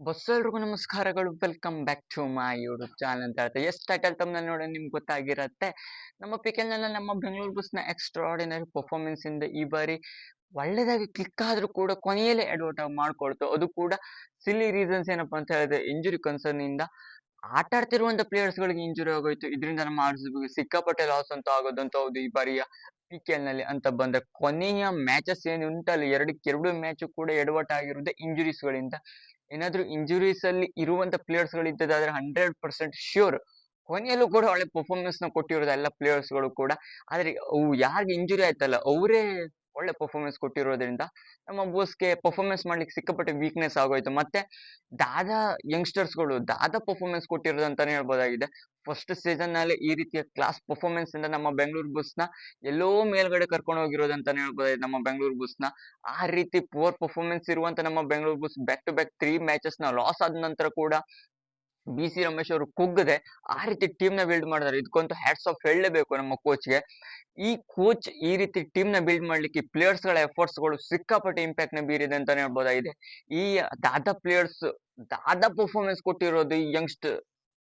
Bus ಎಲ್ರಿಗೂ ನಮಸ್ಕಾರಗಳು. Welcome back to my YouTube channel ಅಂತ ಹೇಳ್ತಾರೆ ಎಷ್ಟು ಟೈಟಲ್ ತಮ್ಮನ ನೋಡಿ ನಿಮ್ಗೆ ಗೊತ್ತಾಗಿರತ್ತೆ. ನಮ್ಮ ಪಿಕೆಲ್ನಲ್ಲಿ ನಮ್ಮ ಬೆಂಗಳೂರು ಬಸ್ನ ಎಕ್ಸ್ಟ್ರಾಡಿನರಿ ಪರ್ಫಾರ್ಮೆನ್ಸ್ ಇಂದ ಈ ಬಾರಿ ಒಳ್ಳೆದಾಗಿ ಕ್ಲಿಕ್ ಆದ್ರೂ ಕೂಡ ಕೊನೆಯಲ್ಲೇ ಎಡವಟ ಮಾಡ್ಕೊಳ್ತು. ಅದು ಕೂಡ ಸಿಲ್ಲಿ ರೀಸನ್ಸ್ ಏನಪ್ಪಾ ಅಂತ ಹೇಳಿದ್ರೆ ಇಂಜುರಿ ಕನ್ಸರ್ನ್ ಇಂದ ಆಟ ಆಡ್ತಿರುವಂತ ಪ್ಲೇಯರ್ಸ್ ಗಳಿಗೆ ಇಂಜುರಿ ಆಗೋಯ್ತು. ಇದರಿಂದ ನಮ್ಮ ಆರ್ ಸಿಕ್ಕಾಪಟ್ಟೆ ಲಾಸ್ ಅಂತ ಆಗೋದಂತ ಹೌದು. ಈ ಬಾರಿಯ ಪಿ ಕೆ ಎಲ್ನಲ್ಲಿ ಅಂತ ಬಂದ ಕೊನೆಯ ಮ್ಯಾಚಸ್ ಏನು ಉಂಟಲ್ಲ ಎರಡಕ್ಕೆ ಎರಡು ಮ್ಯಾಚ್ ಕೂಡ ಎಡವಟ್ ಆಗಿರುವುದೇ ಇಂಜುರೀಸ್ ಗಳಿಂದ ಏನಾದ್ರೂ ಇಂಜುರೀಸ್ ಅಲ್ಲಿ ಇರುವಂತ ಪ್ಲೇಯರ್ಸ್ಗಳು ಇದ್ದದಾದ್ರೆ ಹಂಡ್ರೆಡ್ ಪರ್ಸೆಂಟ್ ಶ್ಯೂರ್ ಕೊನೆಯಲ್ಲೂ ಕೂಡ ಒಳ್ಳೆ ಪರ್ಫಾರ್ಮೆನ್ಸ್ನ ಕೊಟ್ಟಿರೋದು ಎಲ್ಲ ಪ್ಲೇಯರ್ಸ್ಗಳು ಕೂಡ. ಆದ್ರೆ ಅವು ಯಾರಿಗೆ ಇಂಜುರಿ ಆಯ್ತಲ್ಲ, ಅವರೇ ಒಳ್ಳೆ ಪರ್ಫಾರ್ಮೆನ್ಸ್ ಕೊಟ್ಟಿರೋದ್ರಿಂದ ನಮ್ಮ ಬೋಸ್ಗೆ ಪರ್ಫಾರ್ಮೆನ್ಸ್ ಮಾಡ್ಲಿಕ್ಕೆ ಸಿಕ್ಕಾಪಟ್ಟೆ ವೀಕ್ನೆಸ್ ಆಗೋಯ್ತು. ಮತ್ತೆ ದಾದಾ ಯಂಗ್ಸ್ಟರ್ಸ್ಗಳು, ದಾದಾ ಪರ್ಫಾರ್ಮೆನ್ಸ್ ಕೊಟ್ಟಿರೋದು ಅಂತಾನೆ ಹೇಳ್ಬೋದಾಗಿದೆ. ಫಸ್ಟ್ ಸೀಸನ್ನಲ್ಲಿ ಈ ರೀತಿಯ ಕ್ಲಾಸ್ ಪರ್ಫಾರ್ಮೆನ್ಸ್ ಇಂದ ನಮ್ಮ ಬೆಂಗಳೂರು ಬಸ್ನ ಎಲ್ಲೋ ಮೇಲ್ಗಡೆ ಕರ್ಕೊಂಡು ಹೋಗಿರೋದು ಅಂತಾನೆ ಹೇಳ್ಬೋದಾಗಿದೆ ನಮ್ಮ ಬೆಂಗಳೂರು ಬಸ್ನ. ಆ ರೀತಿ ಪುವರ್ ಪರ್ಫಾರ್ಮೆನ್ಸ್ ಇರುವಂತ ನಮ್ಮ Bengaluru Bulls back to back three ಮ್ಯಾಚಸ್ನ loss ಆದ ನಂತರ ಕೂಡ ಬಿ ಸಿ ರಮೇಶ್ ಅವರು ಕುಗ್ಗದೆ ಆ ರೀತಿ ಟೀಮ್ನ ಬಿಲ್ಡ್ ಮಾಡಿದ್ದಾರೆ ಇದಕ್ಕಂತೂ ಹ್ಯಾಟ್ಸ್ ಆಫ್ ಹೇಳಲೇಬೇಕು ನಮ್ಮ ಕೋಚ್ಗೆ ಈ ಕೋಚ್ ಈ ರೀತಿ ಟೀಮ್ನ ಬಿಲ್ಡ್ ಮಾಡ್ಲಿಕ್ಕೆ ಪ್ಲೇಯರ್ಸ್ಗಳ ಎಫರ್ಟ್ಸ್ಗಳು ಸಿಕ್ಕಾಪಟ್ಟೆ ಇಂಪ್ಯಾಕ್ಟ್ನ ಬೀರಿದೆ ಅಂತಾನೆ ಹೇಳ್ಬೋದಾಗಿದೆ. ಈ ದಾದಾ ಪ್ಲೇಯರ್ಸ್ ದಾದಾ ಪರ್ಫಾರ್ಮೆನ್ಸ್ ಕೊಟ್ಟಿರೋದು ಈ ಯಂಗ್ಸ್ಟ್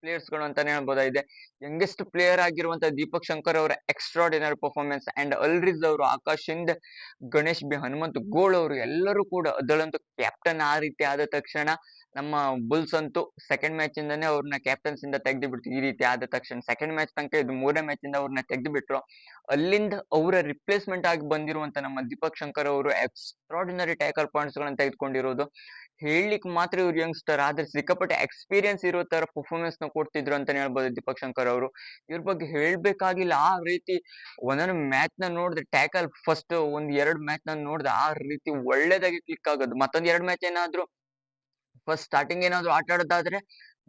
ಪ್ಲೇಯರ್ಸ್ಗಳು ಅಂತಾನೆ ಹೇಳ್ಬೋದಾಗಿದೆ. ಯಂಗೆಸ್ಟ್ ಪ್ಲೇಯರ್ ಆಗಿರುವಂತಹ ದೀಪಕ್ ಶಂಕರ್ ಅವರ ಎಕ್ಸ್ಟ್ರಾಡಿನರಿ ಪರ್ಫಾರ್ಮೆನ್ಸ್ ಅಂಡ್ ಅಲ್ರಿಜ್ ಅವರು, ಆಕಾಶ್ ಹಿಂದ್, ಗಣೇಶ್ ಬಿ, ಹನುಮಂತ್ ಗೋಳ್ ಅವರು ಎಲ್ಲರೂ ಕೂಡ ಅದರಲ್ಲಂತೂ ಕ್ಯಾಪ್ಟನ್ ಆ ರೀತಿ ಆದ ತಕ್ಷಣ ನಮ್ಮ ಬುಲ್ಸ್ ಅಂತೂ ಸೆಕೆಂಡ್ ಮ್ಯಾಚ್ ಇಂದಾನೆ ಅವ್ರನ್ನ ಕ್ಯಾಪ್ಟನ್ಸ್ ಇಂದ ತೆಗೆದು ಬಿಡ್ತು. ಈ ರೀತಿ ಆದ ತಕ್ಷಣ ಸೆಕೆಂಡ್ ಮ್ಯಾಚ್ ತನಕ ಇದು ಮೂರನೇ ಮ್ಯಾಚ್ ಇಂದ ಅವ್ರನ್ನ ತೆಗೆದು ಬಿಟ್ರು. ಅಲ್ಲಿಂದ ಅವರ ರಿಪ್ಲೇಸ್ಮೆಂಟ್ ಆಗಿ ಬಂದಿರುವಂತ ನಮ್ಮ ದೀಪಕ್ ಶಂಕರ್ ಅವರು ಎಕ್ಸ್ಟ್ರಾಡಿನರಿ ಟ್ಯಾಕಲ್ ಪಾಯಿಂಟ್ಸ್ ಗಳನ್ನ ತೆಗೆದುಕೊಂಡಿರೋದು. ಹೇಳಲಿಕ್ಕೆ ಮಾತ್ರ ಇವ್ರು ಯಂಗ್ಸ್ಟರ್ ಆದ್ರೆ ಸಿಕ್ಕಾಪಟ್ಟೆ ಎಕ್ಸ್ಪೀರಿಯನ್ಸ್ ಇರೋ ತರ ಪರ್ಫಾರ್ಮೆನ್ಸ್ನ ಕೊಡ್ತಿದ್ರು ಅಂತಾನೆ ಹೇಳ್ಬೋದು ದೀಪಕ್ ಶಂಕರ್ ಅವರು. ಇವ್ರ ಬಗ್ಗೆ ಹೇಳ್ಬೇಕಾಗಿಲ್ಲ. ಆ ರೀತಿ ಒಂದೊಂದು ಮ್ಯಾಚ್ನ ನೋಡಿದ್ರೆ ಟ್ಯಾಕಲ್ ಫಸ್ಟ್ ಒಂದ್ ಎರಡ್ ಮ್ಯಾಚ್ನ ನೋಡಿದ್ರೆ ಆ ರೀತಿ ಒಳ್ಳೇದಾಗಿ ಕ್ಲಿಕ್ ಆಗೋದು. ಮತ್ತೊಂದ್ ಎರಡ್ ಮ್ಯಾಚ್ ಏನಾದ್ರು ಫಸ್ಟ್ ಸ್ಟಾರ್ಟಿಂಗ್ ಏನಾದ್ರು ಆಟ ಆಡೋದಾದ್ರೆ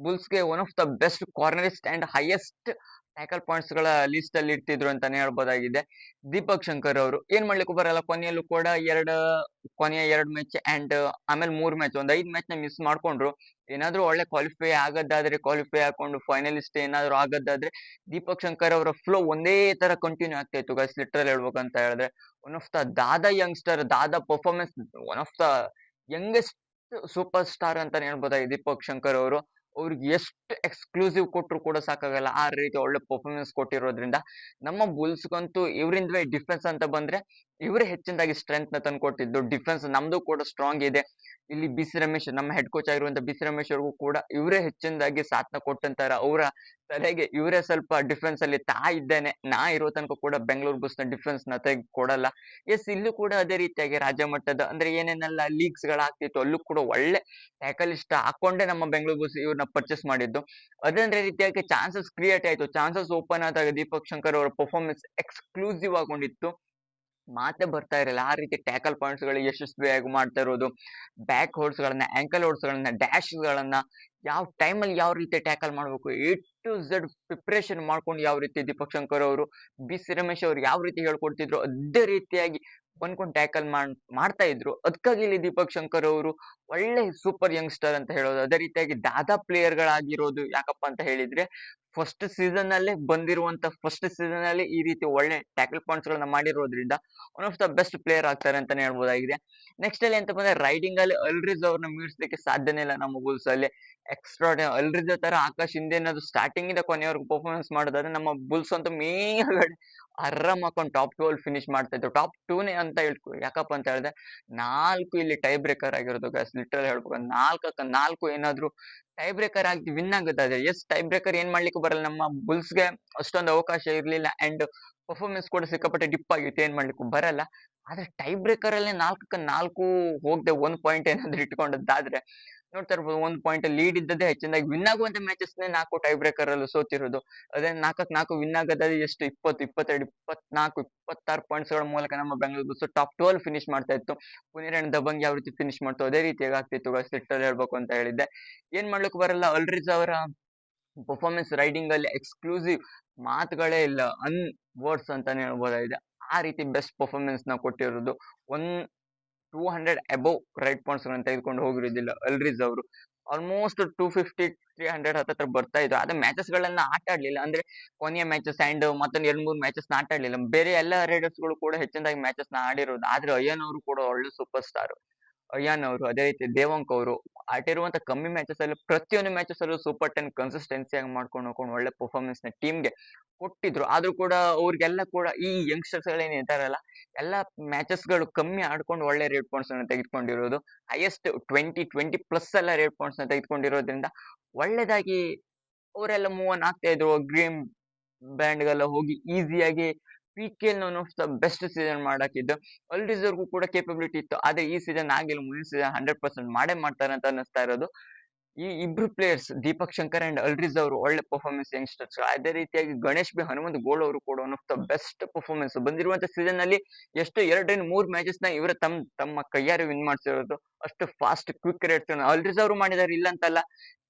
ಬುಲ್ಸ್ಗೆ one of the best cornerist and highest tackle ಪಾಯಿಂಟ್ಸ್ಗಳ list ಅಲ್ಲಿ ಇರ್ತಿದ್ರು ಅಂತಾನೆ ಹೇಳ್ಬೋದಾಗಿದೆ. ದೀಪಕ್ ಶಂಕರ್ ಅವರು. ಏನ್ ಮಾಡ್ಲಿಕ್ಕೂ ಬರಲ್ಲ. ಕೊನೆಯಲ್ಲೂ ಕೂಡ ಎರಡ್, ಕೊನೆಯ ಎರಡು ಮ್ಯಾಚ್ ಅಂಡ್ ಆಮೇಲೆ ಮೂರ್ ಮ್ಯಾಚ್ ಒಂದ್ ಐದ್ ಮ್ಯಾಚ್ನ ಮಿಸ್ ಮಾಡ್ಕೊಂಡ್ರು. ಏನಾದ್ರೂ ಒಳ್ಳೆ ಕ್ವಾಲಿಫೈ ಆಗದಾದ್ರೆ ಕ್ವಾಲಿಫೈ ಹಾಕೊಂಡು ಫೈನಲಿಸ್ಟ್ ಏನಾದ್ರು ಆಗದಾದ್ರೆ ದೀಪಕ್ ಶಂಕರ್ ಅವರ ಫ್ಲೋ ಒಂದೇ ತರ ಕಂಟಿನ್ಯೂ ಆಗ್ತಾ ಇತ್ತು ಗೈಸ್ ಲಿಟ್ರಲ್ ಹೇಳ್ಬೇಕಂತ ಹೇಳಿದ್ರೆ. ಒನ್ ಆಫ್ ದ ದಾದಾ youngster Dada performance one of the youngest super star ಅಂತಾನೆ ಹೇಳ್ಬೋದಾಗಿದೆ ದೀಪಕ್ ಶಂಕರ್ ಅವರು. ಅವ್ರಿಗೆ ಎಷ್ಟು ಎಕ್ಸ್ಕ್ಲೂಸಿವ್ ಕೊಟ್ಟರು ಕೂಡ ಸಾಕಾಗಲ್ಲ. ಆ ರೀತಿ ಒಳ್ಳೆ ಪರ್ಫಾರ್ಮೆನ್ಸ್ ಕೊಟ್ಟಿರೋದ್ರಿಂದ. ನಮ್ಮ ಬುಲ್ಸ್ಗಂತೂ ಇವರಿಂದ ಡಿಫೆನ್ಸ್ ಅಂತ ಬಂದ್ರೆ, ಇವರೇ ಹೆಚ್ಚಿನದಾಗಿ ಸ್ಟ್ರೆಂತ್ನ ತಂದ್ಕೊಟ್ಟಿದ್ದು ಡಿಫೆನ್ಸ್ ನಮ್ದು ಕೂಡ ಸ್ಟ್ರಾಂಗ್ ಇದೆ. ಇಲ್ಲಿ ಬಿಸಿ ರಮೇಶ್, ನಮ್ಮ ಹೆಡ್ ಕೋಚ್ ಆಗಿರುವಂತ ಬಿಸಿ ರಮೇಶ್ ಅವ್ರಿಗೂ ಕೂಡ ಇವರೇ ಹೆಚ್ಚಿನದಾಗಿ ಸಾಥ್ನ ಕೊಟ್ಟಂತಾರ. ಅವರ ತಲೆಗೆ ಇವರೇ ಸ್ವಲ್ಪ ಡಿಫೆನ್ಸ್ ಅಲ್ಲಿ ತಾ ಇದ್ದೇನೆ. ನಾ ಇರೋ ತನಕ ಕೂಡ ಬೆಂಗಳೂರು ಬಸ್ನ ಡಿಫೆನ್ಸ್ನ ತೆಗ್ ಕೊಡಲ್ಲ ಎಸ್ ಇಲ್ಲೂ ಕೂಡ ಅದೇ ರೀತಿಯಾಗಿ ರಾಜ್ಯ ಮಟ್ಟದ ಅಂದ್ರೆ ಏನೇನೆಲ್ಲ ಲೀಗ್ಸ್ ಗಳಾಗ್ತಿತ್ತು ಅಲ್ಲೂ ಕೂಡ ಒಳ್ಳೆ ಟ್ಯಾಕಲಿಸ್ಟ್ ಹಾಕೊಂಡೆ ನಮ್ಮ ಬೆಂಗಳೂರು ಬಸ್ ಇವ್ರನ್ನ ಪರ್ಚೇಸ್ ಮಾಡಿದ್ದು. ಅದೇ ರೀತಿಯಾಗಿ ಚಾನ್ಸಸ್ ಕ್ರಿಯೇಟ್ ಆಯ್ತು. ಚಾನ್ಸಸ್ ಓಪನ್ ಆದಾಗ ದೀಪಕ್ ಶಂಕರ್ ಅವರ ಪರ್ಫಾರ್ಮೆನ್ಸ್ ಎಕ್ಸ್ಕ್ಲೂಸಿವ್ ಆಗೊಂಡಿತ್ತು. ಮಾತೆ ಬರ್ತಾ ಇರಲಿಲ್ಲ. ಆ ರೀತಿ ಟ್ಯಾಕಲ್ ಪಾಯಿಂಟ್ಸ್ಗಳು ಯಶಸ್ವಿಯಾಗಿ ಮಾಡ್ತಾ ಇರೋದು. ಬ್ಯಾಕ್ ಹೋರ್ಡ್ಸ್ ಗಳನ್ನ ಆಂಕಲ್ ಹೋರ್ಡ್ಸ್ ಗಳನ್ನ ಡ್ಯಾಶ್ ಗಳನ್ನ ಯಾವ ಟೈಮಲ್ಲಿ ಯಾವ ರೀತಿ ಟ್ಯಾಕಲ್ ಮಾಡ್ಬೇಕು, ಎ ಟು ಝೆಡ್ ಪ್ರಿಪ್ರೇಷನ್ ಮಾಡ್ಕೊಂಡು ಯಾವ ರೀತಿ ದೀಪಕ್ ಶಂಕರ್ ಅವರು, ಬಿ ಸಿ ರಮೇಶ್ ಅವರು ಯಾವ ರೀತಿ ಹೇಳ್ಕೊಡ್ತಿದ್ರು, ಅದೇ ರೀತಿಯಾಗಿ ಬಂದ್ಕೊಂಡು ಟ್ಯಾಕಲ್ ಮಾಡ್ ಮಾಡ್ತಾ ಇದ್ರು ಅದಕ್ಕಾಗಿ ಇಲ್ಲಿ ದೀಪಕ್ ಶಂಕರ್ ಅವರು ಒಳ್ಳೆ ಸೂಪರ್ ಯಂಗ್ಸ್ಟರ್ ಅಂತ ಹೇಳೋದು, ಅದೇ ರೀತಿಯಾಗಿ ದಾದಾ ಪ್ಲೇಯರ್ ಗಳಾಗಿರೋದು ಯಾಕಪ್ಪ ಅಂತ ಹೇಳಿದ್ರೆ, ಫಸ್ಟ್ ಸೀಸನ್ ಅಲ್ಲೇ ಬಂದಿರುವಂತ ಫಸ್ಟ್ ಸೀಸನ್ ಅಲ್ಲಿ ಈ ರೀತಿ ಒಳ್ಳೆ ಟ್ಯಾಕಲ್ ಪಾಯಿಂಟ್ಸ್ ಗಳನ್ನ ಮಾಡಿರೋದ್ರಿಂದ one of the best player ಆಗ್ತಾರೆ ಅಂತಾನೆ ಹೇಳ್ಬೋದಾಗಿದೆ. ನೆಕ್ಸ್ಟ್ ಅಲ್ಲಿ ಅಂತ ಬಂದ್ರೆ ರೈಡಿಂಗ್ ಅಲ್ಲಿ ಅಲ್ರಿಜ್ ಅವ್ರನ್ನ ಮೀರಿಸಲಿಕ್ಕೆ ಸಾಧ್ಯನೇ ಇಲ್ಲ ನಮ್ಮ ಬುಲ್ಸ್ ಅಲ್ಲಿ. ಎಕ್ಸ್ಟ್ರಾ ಅಲ್ರಿಜ್ ತರ ಆಕಾಶ್ ಹಿಂದೆ ಸ್ಟಾರ್ಟಿಂಗ್ ಇಂದ ಕೊನೆಯವರೆಗೂ ಪರ್ಫಾರ್ಮೆನ್ಸ್ ಮಾಡೋದಾದ್ರೆ ನಮ್ಮ ಬುಲ್ಸ್ ಅಂತೂ ಮೇಲ್ಗಡೆ ಆರಾಮ್ ಹಾಕೊಂಡು ಟಾಪ್ ಟೂ ಅಲ್ಲಿ ಫಿನಿಶ್ ಮಾಡ್ತಾ ಇದ್ರು. ಟಾಪ್ ಟೂನೇ ಅಂತ ಹೇಳ್ಕೊ, ಯಾಕಪ್ಪ ಅಂತ ಹೇಳಿದ್ರೆ, ನಾಲ್ಕು ಇಲ್ಲಿ ಟೈ ಬ್ರೇಕರ್ ಆಗಿರೋದು ಗೈಸ್ ಲಿಟ್ರಲ್ ಹೇಳ್ಬೇಕು. ನಾಲ್ಕಕ್ಕೆ ನಾಲ್ಕು ಏನಾದ್ರು ಟೈ ಬ್ರೇಕರ್ ಆಗಿ ವಿನ್ ಆಗೋದಾದ್ರೆ ಎಸ್ ಟೈ ಬ್ರೇಕರ್ ಏನ್ ಮಾಡ್ಲಿಕ್ಕೆ ಬರಲ್ಲ. ನಮ್ಮ ಬುಲ್ಸ್ಗೆ ಅಷ್ಟೊಂದು ಅವಕಾಶ ಇರಲಿಲ್ಲ ಅಂಡ್ ಪರ್ಫಾರ್ಮೆನ್ಸ್ ಕೂಡ ಸಿಕ್ಕಾಪಟ್ಟೆ ಡಿಪ್ ಆಗಿತ್ತು. ಏನ್ ಮಾಡ್ಲಿಕ್ಕೂ ಬರಲ್ಲ. ಆದ್ರೆ ಟೈ ಬ್ರೇಕರ್ ಅಲ್ಲಿ ನಾಲ್ಕಕ್ಕೆ ನಾಲ್ಕು ಹೋಗದೆ ಒಂದ್ ಪಾಯಿಂಟ್ ಏನಾದ್ರು ಇಟ್ಕೊಂಡದ್ದಾದ್ರೆ ನೋಡ್ತಾ ಇರ್ಬೋದು, ಒಂದು ಪಾಯಿಂಟ್ ಲೀಡ್ ಇದ್ದದೇ ಹೆಚ್ಚಿನದಾಗಿ ವಿನ್ ಆಗುವಂತ ಮ್ಯಾಚಸ್ ನಾಲ್ಕು ಟೈ ಬ್ರೇಕರ್ ಅಲ್ಲಿ ಸೋತಿರೋದು. ಅದೇ ನಾಲ್ಕಕ್ಕೆ ನಾಲ್ಕು ವಿನ್ ಆಗದಲ್ಲಿ ಎಷ್ಟು? ಇಪ್ಪತ್ತು, ಇಪ್ಪತ್ತೆರಡು, ಇಪ್ಪತ್ನಾಲ್ಕು, ಇಪ್ಪತ್ತಾರು ಪಾಯಿಂಟ್ಸ್ಗಳ ಮೂಲಕ ನಮ್ಮ Bengaluru Bulls top twelve finish ಮಾಡ್ತಾ ಇತ್ತು. ಪುನೀರಣ್ಣ ದಬಂಗ್ ಯಾವ ರೀತಿ ಫಿನಿಶ್ ಮಾಡ್ತೋ ಅದೇ ರೀತಿಯಾಗಿ ಆಗ್ತಿತ್ತು ಸಿಟ್ಟಲ್ಲಿ ಹೇಳ್ಬೇಕು ಅಂತ ಹೇಳಿದ್ದೆ. ಏನ್ ಮಾಡ್ಲಿಕ್ಕೆ ಬರಲ್ಲ, ಅಲ್ರಿಜ್ ಅವರ ಪರ್ಫಾರ್ಮೆನ್ಸ್ ರೈಡಿಂಗ್ ಅಲ್ಲಿ ಎಕ್ಸ್ಕ್ಲೂಸಿವ್ ಮಾತುಗಳೇ ಇಲ್ಲ ಅನ್ ವರ್ಡ್ಸ್ ಅಂತಾನೆ ಹೇಳ್ಬೋದಾಗಿದೆ. ಆ ರೀತಿ ಬೆಸ್ಟ್ ಪರ್ಫಾರ್ಮೆನ್ಸ್ನ ಕೊಟ್ಟಿರೋದು. One two hundred above raid points ಗಳನ್ನ ತೆಗೆದುಕೊಂಡು ಹೋಗಿರೋದಿಲ್ಲ ಅಲ್ರಿಸ್ ಅವರು almost two fifty three hundred ಹತ್ತತ್ರ ಬರ್ತಾ ಇದ್ರು ಆದ್ರೆ ಮ್ಯಾಚಸ್ ಗಳನ್ನ ಆಟ ಆಡ್ಲಿಲ್ಲ. ಅಂದ್ರೆ ಕೊನೆಯ ಮ್ಯಾಚಸ್ ಅಂಡ್ ಮತ್ತೊಂದು ಎರಡ್, ಮೂರು ಮ್ಯಾಚಸ್ ಆಟ ಆಡ್ಲಿಲ್ಲ. ಬೇರೆ ಎಲ್ಲ ರೈಡರ್ಸ್ಗಳು ಕೂಡ ಹೆಚ್ಚಿನದಾಗಿ ಮ್ಯಾಚಸ್ನ ಆಡಿರೋದು. ಆದ್ರೆ ಅಯ್ಯನ್ ಅವರು ಕೂಡ ಒಳ್ಳೆ ಸೂಪರ್ ಸ್ಟಾರ್ ಅಯಾನ್ ಅವರು ಅದೇ ರೀತಿ ದೇವಂಕ್ ಅವರು ಆಟಿರುವಂತ ಕಮ್ಮಿ ಮ್ಯಾಚಸ್ ಅಲ್ಲಿ ಪ್ರತಿಯೊಂದು ಮ್ಯಾಚಸ್ ಅಲ್ಲೂ ಸೂಪರ್ ಟೆನ್ ಕನ್ಸಿಸ್ಟೆನ್ಸಿ ಆಗಿ ಮಾಡ್ಕೊಂಡು ಹೋಗ್ಕೊಂಡು ಒಳ್ಳೆ ಪರ್ಫಾರ್ಮೆನ್ಸ್ನ ಟೀಮ್ಗೆ ಕೊಟ್ಟಿದ್ರು. ಆದ್ರೂ ಕೂಡ ಅವ್ರಿಗೆಲ್ಲ ಕೂಡ ಈ ಯಂಗ್ಸ್ಟರ್ಸ್ ಗಳೇನ್ ಇದ್ದಾರಲ್ಲ ಎಲ್ಲ ಮ್ಯಾಚಸ್ಗಳು ಕಮ್ಮಿ ಆಡ್ಕೊಂಡು ಒಳ್ಳೆ ರೇಟ್ ಪಾಯಿಂಟ್ಸ್ ಅನ್ನು ತೆಗೆದುಕೊಂಡಿರೋದು. ಹೈಯೆಸ್ಟ್ ಟ್ವೆಂಟಿ ಟ್ವೆಂಟಿ ಪ್ಲಸ್ ಎಲ್ಲ ರೇಟ್ ಪಾಯಿಂಟ್ಸ್ನ ತೆಗೆದುಕೊಂಡಿರೋದ್ರಿಂದ ಒಳ್ಳೆದಾಗಿ ಅವರೆಲ್ಲ ಮೂವ್ ಆನ್ ಆಗ್ತಾ ಇದ್ರು. ಬ್ಯಾಂಡ್ ಬ್ಯಾಂಡ್ಗೆಲ್ಲ ಹೋಗಿ ಈಸಿಯಾಗಿ P K one of the best season ಮಾಡಾಕಿದ್ದು. ಅಲ್ ರಿಸರ್ವ್ಗೂ ಕೂಡ ಕೇಪಬಿಲಿಟಿ ಇತ್ತು. ಆದ್ರೆ ಈ ಸೀಸನ್ ಆಗಿಲ್ಲ. ಮುಂದಿನ ಸೀಸನ್ ಹಂಡ್ರೆಡ್ ಪರ್ಸೆಂಟ್ ಮಾಡೇ ಮಾಡ್ತಾರೆ ಅಂತ ಅನ್ನಿಸ್ತಾ ಇರೋದು. ಈ ಇಬ್ರು players Deepak Shankar and Alireza ಅವರು ಒಳ್ಳೆ ಪರ್ಫಾರ್ಮೆನ್ಸ್ ಯಂಗ್ಸ್ಟರ್ಸ್ ಅದೇ ರೀತಿಯಾಗಿ ಗಣೇಶ್ ಬಿ, ಹನುಮಂತ್ ಗೋಲ್ ಅವರು ಕೂಡ one of the best performance ಬಂದಿರುವಂತ ಸೀಸನ್ನಲ್ಲಿ ಎಷ್ಟು ಎರಡರಿಂದ ಮೂರ್ ಮ್ಯಾಚಸ್ನ ಇವರು ತಮ್ಮ ತಮ್ಮ ಕೈಯಾರೆ ವಿನ್ ಮಾಡ್ತಿರೋದು ಅಷ್ಟು ಫಾಸ್ಟ್ ಕ್ವಿಕ್ ರೇಟ್ ಅಲ್ರಿಸ್ ಅವರು ಮಾಡಿದಾರೆ. ಇಲ್ಲ ಅಂತಲ್ಲ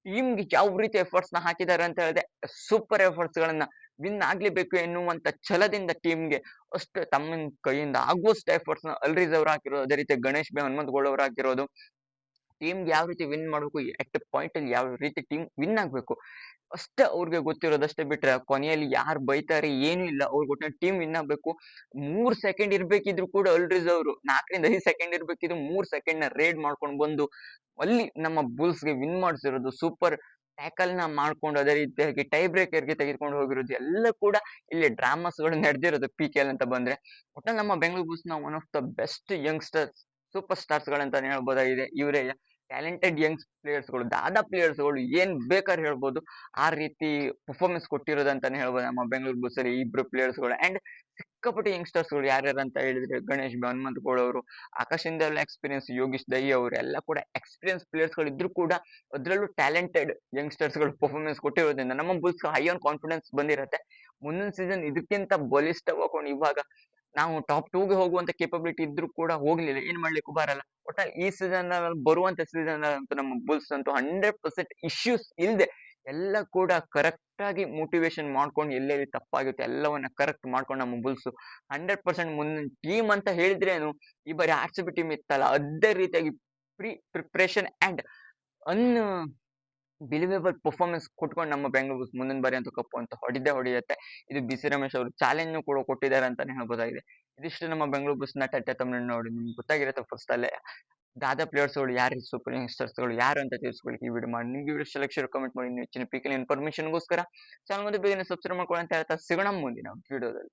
ಟೀಮ್ಗೆ ಯಾವ ರೀತಿ ಎಫರ್ಟ್ಸ್ನ ಹಾಕಿದ್ದಾರೆ ಅಂತ ಹೇಳಿದ್ರೆ ಸೂಪರ್ ಎಫರ್ಟ್ಸ್ ಗಳನ್ನ ವಿನ್ ಆಗ್ಲೇಬೇಕು ಎನ್ನುವಂತ ಛಲದಿಂದ ಟೀಮ್ಗೆ ಅಷ್ಟು ತಮ್ಮ ಕೈಯಿಂದ ಆಗುವಷ್ಟು ಎಫರ್ಟ್ಸ್ನ ಅಲ್ರಿಸ್ ಅವ್ರು ಹಾಕಿರೋದು ಅದೇ ರೀತಿ ಗಣೇಶ್ ಬಿ, ಹನುಮಂತ್ ಗೋಳ್ ಅವ್ರು ಹಾಕಿರೋದು ಟೀಮ್ಗೆ ಯಾವ ರೀತಿ ವಿನ್ ಮಾಡಬೇಕು, ಎಟ್ ಪಾಯಿಂಟ್ ಅಲ್ಲಿ ಯಾವ ರೀತಿ ಟೀಮ್ ವಿನ್ ಆಗ್ಬೇಕು, ಅಷ್ಟೇ ಅವ್ರಿಗೆ ಗೊತ್ತಿರೋದಷ್ಟೇ ಬಿಟ್ರೆ ಕೊನೆಯಲ್ಲಿ ಯಾರು ಬೈತಾರೆ ಏನು ಇಲ್ಲ. ಅವ್ರಿಗೆ ಒಟ್ಟಿನ ಟೀಮ್ ವಿನ್ ಆಗ್ಬೇಕು. ಮೂರ್ ಸೆಕೆಂಡ್ ಇರ್ಬೇಕಿದ್ರು ಕೂಡ ಅಲ್ರಿಸ್ ಅವರು, ನಾಲ್ಕರಿಂದ ಐದು ಸೆಕೆಂಡ್ ಇರ್ಬೇಕಿದ್ರು ಮೂರ್ ಸೆಕೆಂಡ್ನ ರೇಡ್ ಮಾಡ್ಕೊಂಡು ಬಂದು ಅಲ್ಲಿ ನಮ್ಮ ಬುಲ್ಸ್ಗೆ ವಿನ್ ಮಾಡಿಸಿರೋದು ಸೂಪರ್ ಟ್ಯಾಕಲ್ನ ಮಾಡ್ಕೊಂಡು ಅದೇ ರೀತಿಯಾಗಿ ಟೈ ಬ್ರೇಕರ್ಗೆ ತೆಗೆದುಕೊಂಡು ಹೋಗಿರೋದು, ಎಲ್ಲ ಕೂಡ ಇಲ್ಲಿ ಡ್ರಾಮಾಸ್ಗಳು ನಡೆದಿರೋದು ಪಿ ಕೆ ಎಲ್ ಅಂತ ಬಂದ್ರೆ. ಒಟ್ಟು ನಮ್ಮ Bengaluru ಬುಲ್ಸ್ನ one of the best youngsters super stars ಗಳಂತ ಹೇಳ್ಬೋದಾಗಿದೆ. ಇವರೇ ಟ್ಯಾಲೆಂಟೆಡ್ ಯಂಗ್ ಪ್ಲೇಯರ್ಸ್ಗಳು, ದಾದಾ ಪ್ಲೇಯರ್ಸ್ಗಳು ಏನ್ ಬೇಕಾದ್ರೆ ಹೇಳ್ಬೋದು. ಆ ರೀತಿ ಪರ್ಫಾರ್ಮೆನ್ಸ್ ಕೊಟ್ಟಿರೋದು ಅಂತಾನೆ ಹೇಳ್ಬೋದು ನಮ್ಮ ಬೆಂಗಳೂರು ಬುಲ್ಸ್ ಅಲ್ಲಿ ಇಬ್ರು ಪ್ಲೇಯರ್ಸ್ಗಳು. ಅಂಡ್ ಸಿಕ್ಕಾಪಟ್ಟೆ ಯಂಗ್ಸ್ಟರ್ಸ್ಗಳು ಯಾರ್ಯಾರು ಅಂತ ಹೇಳಿದ್ರೆ ಗಣೇಶ್ ಹನುಮಂತ್ ಗೌಡ್ ಅವರು ಆಕಾಶಿಂದ ಎಕ್ಸ್ಪೀರಿಯನ್ಸ್ ಯೋಗೀಶ್ ದೈ ಅವರು ಎಲ್ಲ ಕೂಡ ಎಕ್ಸ್ಪೀರಿಯನ್ಸ್ ಪ್ಲೇಯರ್ಸ್ಗಳು ಇದ್ರು ಕೂಡ ಅದ್ರಲ್ಲೂ ಟ್ಯಾಲೆಂಟೆಡ್ ಯಂಗ್ಸ್ಟರ್ಸ್ಗಳು ಪರ್ಫಾರ್ಮೆನ್ಸ್ ಕೊಟ್ಟಿರೋದ್ರಿಂದ ನಮ್ಮ ಬುಲ್ಸ್ ಹೈ ಆನ್ ಕಾನ್ಫಿಡೆನ್ಸ್ ಬಂದಿರತ್ತೆ. ಮುಂದಿನ ಸೀಸನ್ ಇದಕ್ಕಿಂತ ಬಲಿಷ್ಠವಾಗಿ ಇವಾಗ ನಾವು ಟಾಪ್ ಟೂಗೆ ಹೋಗುವಂತ ಕೇಪಬಿಲಿಟಿ ಇದ್ರೂ ಕೂಡ ಹೋಗ್ಲಿಲ್ಲ. ಏನ್ ಮಾಡ್ಲಿಕ್ಕೂ ಬರಲ್ಲ ಒಟ್ಟ ಈ ಸೀಸನ್ ಬರುವಂತ ಸೀಸನ್ ಅಂತೂ ನಮ್ಮ ಬುಲ್ಸ್ ಅಂತೂ ಹಂಡ್ರೆಡ್ ಪರ್ಸೆಂಟ್ ಇಶ್ಯೂಸ್ ಇಲ್ಲದೆ ಎಲ್ಲ ಕೂಡ ಕರೆಕ್ಟಾಗಿ ಮೋಟಿವೇಶನ್ ಮಾಡ್ಕೊಂಡು ಎಲ್ಲೆಲ್ಲಿ ತಪ್ಪಾಗುತ್ತೆ ಎಲ್ಲವನ್ನ ಕರೆಕ್ಟ್ ಮಾಡ್ಕೊಂಡು ನಮ್ಮ ಬುಲ್ಸು. ಹಂಡ್ರೆಡ್ ಪರ್ಸೆಂಟ್ ಮುಂದಿನ ಟೀಮ್ ಅಂತ ಹೇಳಿದ್ರೇನು ಈ ಬಾರಿ ಆರ್ ಸಿ ಬಿ ಟೀಮ್ ಇತ್ತಲ್ಲ, ಅದೇ ರೀತಿಯಾಗಿ pre preparation and unbelievable performance ಕೊಟ್ಕೊಂಡು ನಮ್ಮ ಬೆಂಗಳೂರು ಮುಂದಿನ ಬಾರಿ ಅಂತ ಕಪ್ಪು ಅಂತ ಹೊಡೆದೇ ಹೊಡೆಯುತ್ತೆ. ಇದು ಬಿ ಸಿ ರಮೇಶ್ ಅವರು ಚಾಲೆಂಜ್ ಕೂಡ ಕೊಟ್ಟಿದ್ದಾರೆ ಅಂತಾನೆ ಹೇಳ್ಬೋದಾಗಿದೆ. ಇದಿಷ್ಟು ನಮ್ಮ ಬೆಂಗಳೂರು ಬುಸ್ನ ಟೆಟ್ಟೆ ನೋಡಿ ನಿಮ್ಗೆ ಗೊತ್ತಾಗಿರುತ್ತೆ ಫಸ್ಟ್ ಅಲ್ಲೇ. ದಾದಾ ಪ್ಲೇಯರ್ಸ್ಗಳು ಯಾರು ಸೂಪರ್ ಯಂಗ್ಸ್ಟರ್ಸ್ಗಳು ಯಾರು ಅಂತ ತಿಳಿಸ್ಕೊಳ್ಳಿ ಈ ವಿಡಿಯೋ ಮಾಡಿ. ನಿಮ್ಗೆ ವಿಡಿಯೋ ಸೆಲೆಕ್ಷನ್ ಕಮೆಂಟ್ ಮಾಡಿ, ನೀವು ಹೆಚ್ಚಿನ ಪಿಕಲ್ ಇನ್ಫಾರ್ಮೇಶನ್ಗೋಸ್ಕರ ಚಾನಲ್ ಮುಂದೆ ಬೇಗನೆ ಸಬ್ಸ್ಕ್ರೈಬ್ ಮಾಡ್ಕೊಳ್ಳಿ ಅಂತ ಹೇಳ್ತಾ ಸಿಗೋಣ ಮುಂದಿನ ವಿಡಿಯೋದಲ್ಲಿ